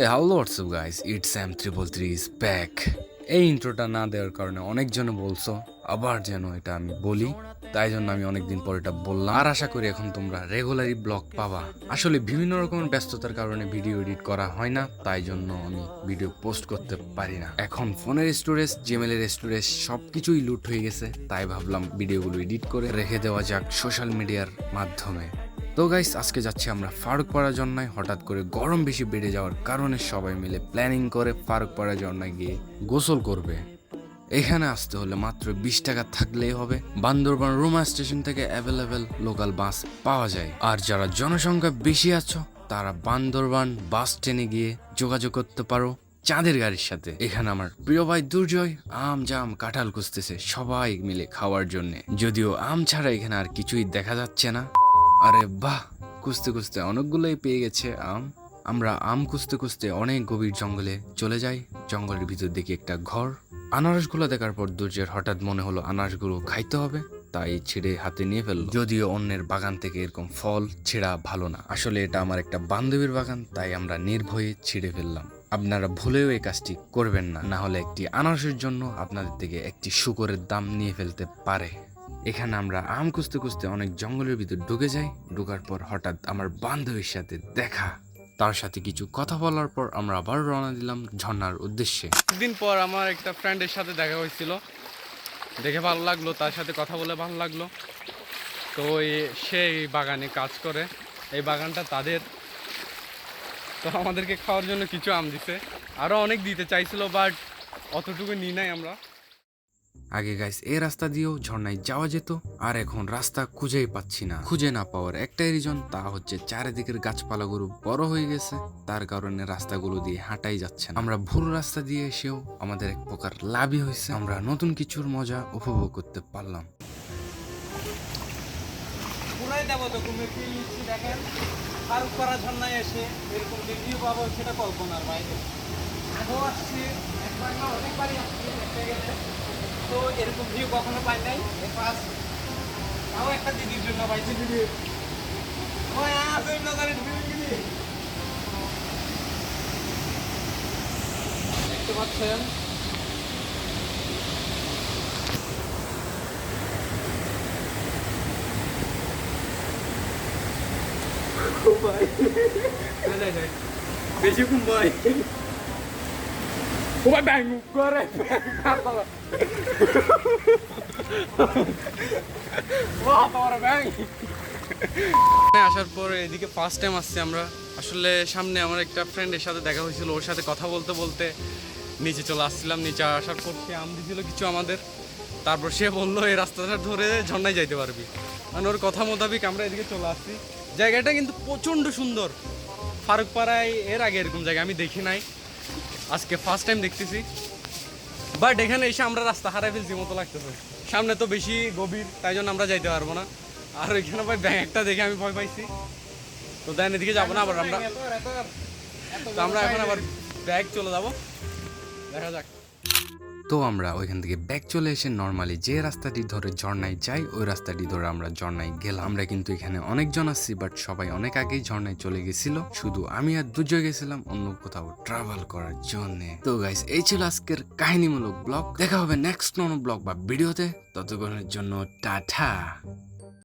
A hello what's up guys it's M triple three is back এই ইন্ট্রোটা না দেওয়ার কারণে অনেকজনে বলছো, আবার যেন এটা আমি বলি। তাই জন্য আমি অনেকদিন পর এটা বললাম। আর আশা করি এখন তোমরা রেগুলারই ব্লগ পাবা। আসলে বিভিন্ন রকমের ব্যস্ততার কারণে ভিডিও এডিট করা হয় না, তাই জন্য আমি ভিডিও পোস্ট করতে পারি না। এখন ফোনের স্টোরেজ জিমেলের স্টোরেজ সব কিছুই লুট হয়ে গেছে, তাই ভাবলাম ভিডিওগুলো এডিট করে রেখে দেওয়া যাক সোশ্যাল মিডিয়ার মাধ্যমে। তো গাইস আজকে যাচ্ছি আমরা ফারুকপাড়া জন্নায় হঠাৎ করে গরম বেশি বেড়ে যাওয়ার কারণে সবাই মিলে প্ল্যানিং করে ফারুকপাড়া জন্নায় গিয়ে গোসল করবে। এখানে আসতে হলে মাত্র বিশ টাকা থাকলেই হবে। বান্দরবান রোমা স্টেশন থেকে অ্যাভেলেবেল লোকাল বাস পাওয়া যায়। আর যারা জনসংখ্যা বেশি আছো, তারা বান্দরবান বাস ট্রেনে গিয়ে যোগাযোগ করতে পারো চাঁদের গাড়ির সাথে। এখানে আমার প্রিয় ভাই দুর্জয় আম জাম কাঁঠাল খুঁজতেছে সবাই মিলে খাওয়ার জন্য। যদিও আম ছাড়া এখানে আর কিছুই দেখা যাচ্ছে না। আরে বাহ, খুঁজতে খুঁজতে অনেকগুলোই পেয়ে গেছে আম। আমরা আম খুঁজতে খুঁজতে অনেক গভীর জঙ্গলে চলে যাই। জঙ্গলের ভিতর দেখি একটা ঘর। আনারসগুলো দেখার পর দুর্যের হঠাৎ মনে হলো আনারসগুলো খাইতে হবে, তাই ছিঁড়ে হাতে নিয়ে ফেলল। যদিও অন্যের বাগান থেকে এরকম ফল ছেঁড়া ভালো না। আসলে এটা আমার একটা বান্ধবীর বাগান, তাই আমরা নির্ভয়ে ছিঁড়ে ফেললাম। আপনারা ভুলেও এই কাজটি করবেন না। না হলে একটি আনারসের জন্য আপনাদের থেকে একটি শুকরের দাম নিয়ে ফেলতে পারে। এখানে আমরা আম খুঁজতে খুঁজতে অনেক জঙ্গলের ভিতর ঢুকে যাই। ঢোকার পর হঠাৎ আমার বান্ধবীর সাথে দেখা। তার সাথে কিছু কথা বলার পর আমরা আবার রওনা দিলাম ঝর্ণার উদ্দেশ্যে। দিন পর আমার একটা ফ্রেন্ডের সাথে দেখা হয়েছিল। দেখে ভালো লাগল, তার সাথে কথা বলে ভালো লাগল। তো এ- সে এই বাগানে কাজ করে। এই বাগানটা তাদের। তো আমাদেরকে খাওয়ার জন্য কিছু আম দিছে। আরও অনেক দিতে চাইছিল বাট অতটুকু নিই নাই আমরা। আগে গাইস এই রাস্তা দিয়েও ঝর্ণায় যাওয়া যেত, আর এখন রাস্তা খুঁজেই পাচ্ছি না। খুঁজে না পাওয়ার একটাই রিজন তা হচ্ছে চারিদিকের গাছপালাগুলো বড় হয়ে গেছে। তার কারণে রাস্তাগুলো দিয়ে হাঁটাই যাচ্ছে। আমরা ভুল রাস্তা দিয়ে এসেও আমাদের এক প্রকার লাভই হয়েছে। আমরা নতুন কিছুর মজা উপভোগ করতে পারলাম। দেখেন? আর সেটা কল্পনার বাইরে। তো এরকম ভিউ কখনো পাই নাই ফার্স্ট তাও একটা দিদির জন্য পাইছি ভিডিও ওই আছে নজরে ভিডিও দেখতে পাচ্ছেন বেশি কম ভাই ও ভাই ব্যাং করে আসার পরে এদিকে ফার্স্ট টাইম আসছি আমরা। আসলে সামনে আমার একটা ফ্রেন্ডের সাথে দেখা হয়েছিল ওর সাথে কথা বলতে বলতে নিচে চলে আসছিলাম নিচে আসার পর সে আম দিছিল কিছু আমাদের। তারপর সে বলল এই রাস্তাটা ধরে ঝর্ণায় যাইতে পারবি। মানে ওর কথা মোতাবেক আমরা এদিকে চলে আসছি। জায়গাটা কিন্তু প্রচণ্ড সুন্দর। ফারুকপাড়ায় এর আগে এরকম জায়গা আমি দেখি নাই। আজকে ফার্স্ট টাইম দেখতেছি। বাট এখানে এসে আমরা রাস্তা হারাই ফেলছি মতো লাগতেছে। সামনে তো বেশি গভীর, তাই জন্য আমরা যাইতে পারব না। আর ওইখানে ভাই ব্যাংকটা দেখে আমি ভয় পাইছি। তো দেন, এদিকে যাব না আবার আমরা। তো আমরা এখন আবার ব্যাগ চলে যাব। দেখা যাক। তো আমরা ওইখান থেকে ব্যাক চলে এসে নর্মালি যে রাস্তাটি ধরে ঝর্ণায় যাই, ওই রাস্তাটি ধরে আমরা ঝর্ণায় গেলাম। আমরা কিন্তু এখানে অনেকজন আসছি বাট সবাই অনেক আগেই ঝর্ণায় চলে গেছিল। শুধু আমি আর দুর্জয় গেছিলাম, অন্য কোথাও ট্রাভেল করার জন্য। তো গাইস এই ছিল আজকের কাহিনীমূলক ব্লগ দেখা হবে নেক্সট কোনো ব্লগ বা ভিডিওতে ততক্ষণের জন্য টাটা।